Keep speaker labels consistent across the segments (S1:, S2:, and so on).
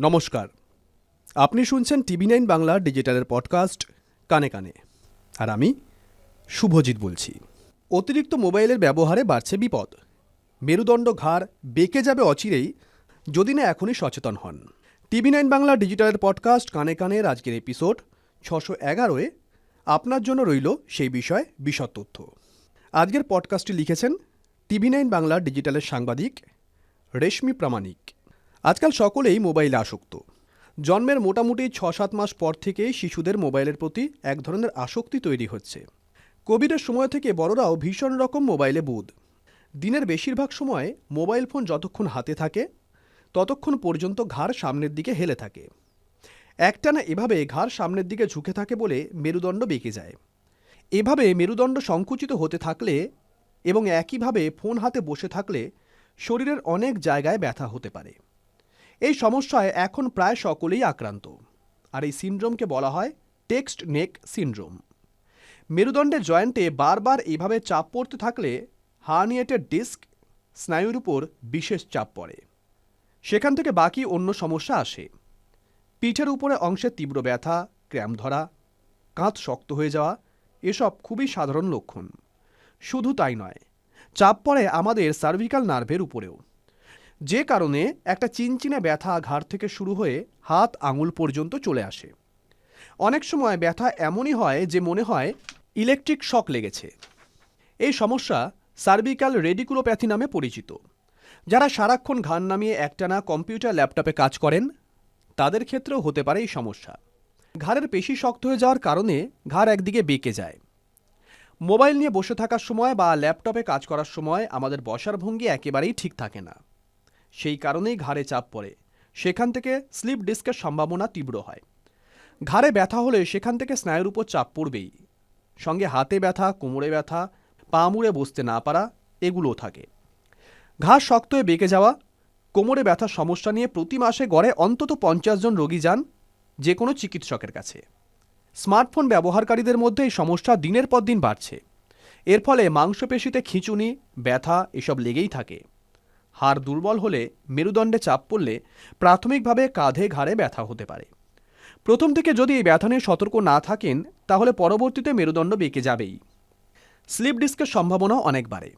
S1: নমস্কার। আপনি শুনছেন টিভি নাইন বাংলা ডিজিটালের পডকাস্ট কানে কানে। আর আমি শুভজিৎ বলছি। অতিরিক্ত মোবাইলের ব্যবহারে বাড়ছে বিপদ। মেরুদণ্ড ঘাড় বেঁকে যাবে অচিরেই যদি না এখনই সচেতন হন। টিভি নাইন বাংলা ডিজিটালের পডকাস্ট কানে কানের আজকের এপিসোড ছশো এগারোয় আপনার জন্য রইল সেই বিষয়ে বিশদ তথ্য। আজকের পডকাস্টটি লিখেছেন টিভি নাইন বাংলা ডিজিটালের সাংবাদিক রেশমি প্রামাণিক। আজকাল সকলেই মোবাইলে আসক্ত। জন্মের মোটামুটি ছ সাত মাস পর থেকেই শিশুদের মোবাইলের প্রতি এক ধরনের আসক্তি তৈরি হচ্ছে। কোভিডের সময় থেকে বড়রাও ভীষণ রকম মোবাইলে বুধ। দিনের বেশিরভাগ সময় মোবাইল ফোন যতক্ষণ হাতে থাকে, ততক্ষণ পর্যন্ত ঘাড় সামনের দিকে হেলে থাকে। একটানা এভাবে ঘাড় সামনের দিকে ঝুঁকে থাকে বলে মেরুদণ্ড বেঁকে যায়। এভাবে মেরুদণ্ড সংকুচিত হতে থাকলে এবং একইভাবে ফোন হাতে বসে থাকলে শরীরের অনেক জায়গায় ব্যথা হতে পারে। এই সমস্যায় এখন প্রায় সকলেই আক্রান্ত। আর এই সিনড্রোমকে বলা হয় টেক্সট নেক সিনড্রোম। মেরুদণ্ডের জয়েন্টে বারবার এইভাবে চাপ পড়তে থাকলে হার্নিয়েটেড ডিস্ক স্নায়ুর উপর বিশেষ চাপ পড়ে। সেখান থেকে বাকি অন্য সমস্যা আসে। পিঠের উপরে অংশে তীব্র ব্যথা ক্র্যাম ধরা, কাঁধ শক্ত হয়ে যাওয়া, এসব খুবই সাধারণ লক্ষণ। শুধু তাই নয়, চাপ পড়ে আমাদের সার্ভিক্যাল নার্ভের উপরেও। যে কারণে একটা চিনচিনে ব্যথা ঘাড় থেকে শুরু হয়ে হাত, আঙুল পর্যন্ত চলে আসে। অনেক সময় ব্যথা এমনই হয় যে মনে হয় ইলেকট্রিক শক লেগেছে। এই সমস্যা সার্ভিক্যাল রেডিকুলোপ্যাথি নামে পরিচিত। যারা সারাক্ষণ ঘাড় নামিয়ে একটানা কম্পিউটার ল্যাপটপে কাজ করেন, তাদের ক্ষেত্রেও হতে পারে এই সমস্যা। ঘাড়ের পেশি শক্ত হয়ে যাওয়ার কারণে ঘাড় একদিকে বেঁকে যায়। মোবাইল নিয়ে বসে থাকার সময় বা ল্যাপটপে কাজ করার সময় আমাদের বসার ভঙ্গি একেবারেই ঠিক থাকে না। সেই কারণেই ঘাড়ে চাপ পড়ে। সেখান থেকে স্লিপ ডিস্কের সম্ভাবনা তীব্র হয়। ঘাড়ে ব্যথা হলে সেখান থেকে স্নায়ুর উপর চাপ পড়বেই। সঙ্গে হাতে ব্যথা, কোমরে ব্যথা, পা মুড়ে বসতে না পারা, এগুলোও থাকে। ঘাড় শক্ত হয়ে বেঁকে যাওয়া, কোমরে ব্যথার সমস্যা নিয়ে প্রতি মাসে গড়ে অন্তত পঞ্চাশ জন রোগী যান যে কোনো চিকিৎসকের কাছে। স্মার্টফোন ব্যবহারকারীদের মধ্যে এই সমস্যা দিনের পর দিন বাড়ছে। এর ফলে মাংসপেশিতে খিঁচুনি, ব্যথা এসব লেগেই থাকে। হাড় দুর্বল হলে মেরুদণ্ডে চাপ পড়লে প্রাথমিকভাবে কাঁধে ঘাড়ে ব্যথা হতে পারে। প্রথম থেকে যদি এই ব্যথা নিয়ে সতর্ক না থাকেন, তাহলে পরবর্তীতে মেরুদণ্ড বেঁকে যাবেই। স্লিপ ডিস্কের সম্ভাবনা অনেক বাড়ে।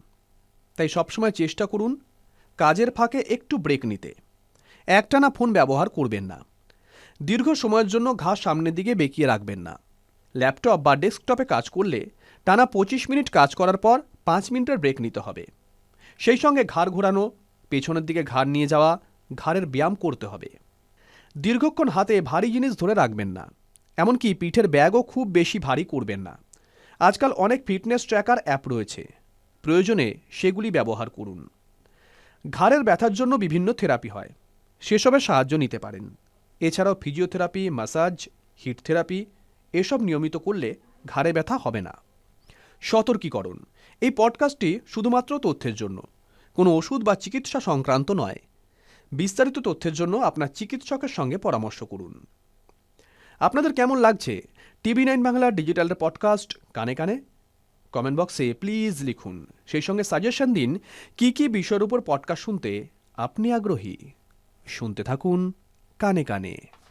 S1: তাই সবসময় চেষ্টা করুন কাজের ফাঁকে একটু ব্রেক নিতে। একটানা ফোন ব্যবহার করবেন না। দীর্ঘ সময়ের জন্য ঘা সামনের দিকে বেঁকিয়ে রাখবেন না। ল্যাপটপ বা ডেস্কটপে কাজ করলে টানা পঁচিশ মিনিট কাজ করার পর পাঁচ মিনিটের ব্রেক নিতে হবে। সেই সঙ্গে ঘাড় ঘোরানো পেছনের দিকে ঘাড় নিয়ে যাওয়া, ঘাড়ের ব্যায়াম করতে হবে। দীর্ঘক্ষণ হাতে ভারী জিনিস ধরে রাখবেন না, এমনকি পিঠের ব্যাগও খুব বেশি ভারী করবেন না। আজকাল অনেক ফিটনেস ট্র্যাকার অ্যাপ রয়েছে, প্রয়োজনে সেগুলি ব্যবহার করুন। ঘাড়ের ব্যথার জন্য বিভিন্ন থেরাপি হয়, সেসবের সাহায্য নিতে পারেন। এছাড়াও ফিজিওথেরাপি, মাসাজ, হিট থেরাপি, এসব নিয়মিত করলে ঘাড়ে ব্যথা হবে না। সতর্কীকরণ, এই পডকাস্টটি শুধুমাত্র তথ্যের জন্য। কোনো ওষুধ বা চিকিৎসা সংক্রান্ত নয়। বিস্তারিত তথ্যের জন্য আপনার চিকিৎসকের সঙ্গে পরামর্শ করুন। আপনাদের কেমন লাগছে? টিভি নাইন বাংলার ডিজিটালের পডকাস্ট কানে কানে? কমেন্ট বক্সে প্লিজ লিখুন। সেই সঙ্গে সাজেশন দিন, কি কি বিষয়ের উপর পডকাস্ট শুনতে আপনি আগ্রহী? শুনতে থাকুন কানে কানে।